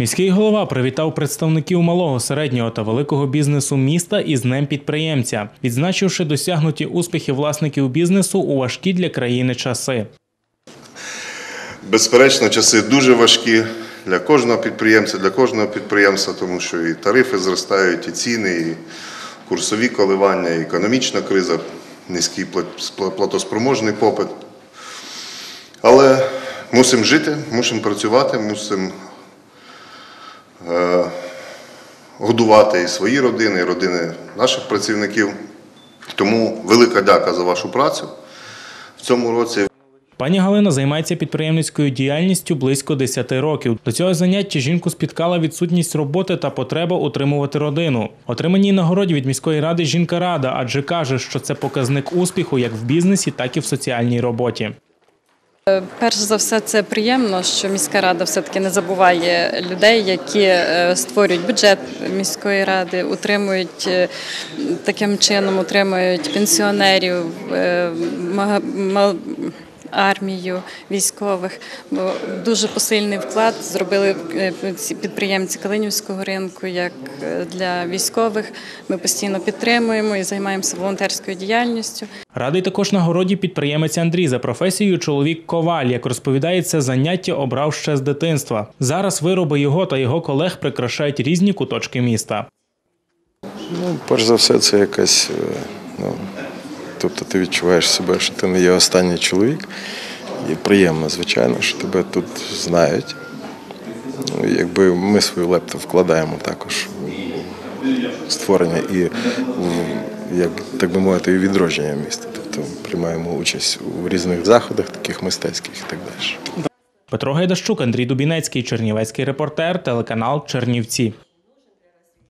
Міський голова привітав представників малого, середнього та великого бізнесу міста із Днем підприємця, відзначивши досягнуті успіхи власників бізнесу у важкі для країни часи. Безперечно, часи дуже важкі для кожного підприємця, для кожного підприємства, тому що і тарифи зростають, і ціни, і курсові коливання, і економічна криза, низький плат- платоспроможний попит. Але мусимо жити, мусимо працювати, мусимо годувати і свої родини, і родини наших працівників. Тому велика дяка за вашу працю в цьому році. Пані Галина займається підприємницькою діяльністю близько 10 років. До цього заняття жінку спіткала відсутність роботи та потреба утримувати родину. Отриманій нагороді від міської ради жінка рада, адже каже, що це показник успіху як в бізнесі, так і в соціальній роботі. Перш за все, це приємно, що міська рада все-таки не забуває людей, які е, створюють бюджет міської ради, утримують е, таким чином, утримують пенсіонерів, е, армію військових. Бо дуже посильний вклад зробили е, ці підприємці Калинівського ринку, як е, для військових. Ми постійно підтримуємо і займаємося волонтерською діяльністю. Радий також нагороді підприємець Андрій за професією чоловік коваль. Як розповідає, це заняття обрав ще з дитинства. Зараз вироби його та його колег прикрашають різні куточки міста. Ну, перш за все, це якась. е, Ну, тобто ти відчуваєш себе, що ти не є останній чоловік. І приємно, звичайно, що тебе тут знають. Якби ми свою лепту вкладаємо також у створення і в, як так би мовити, і відродження міста. Тобто приймаємо участь у різних заходах, таких мистецьких і так далі. Петро Гайдащук, Андрій Дубінецький, Чернівецький репортер, телеканал Чернівці.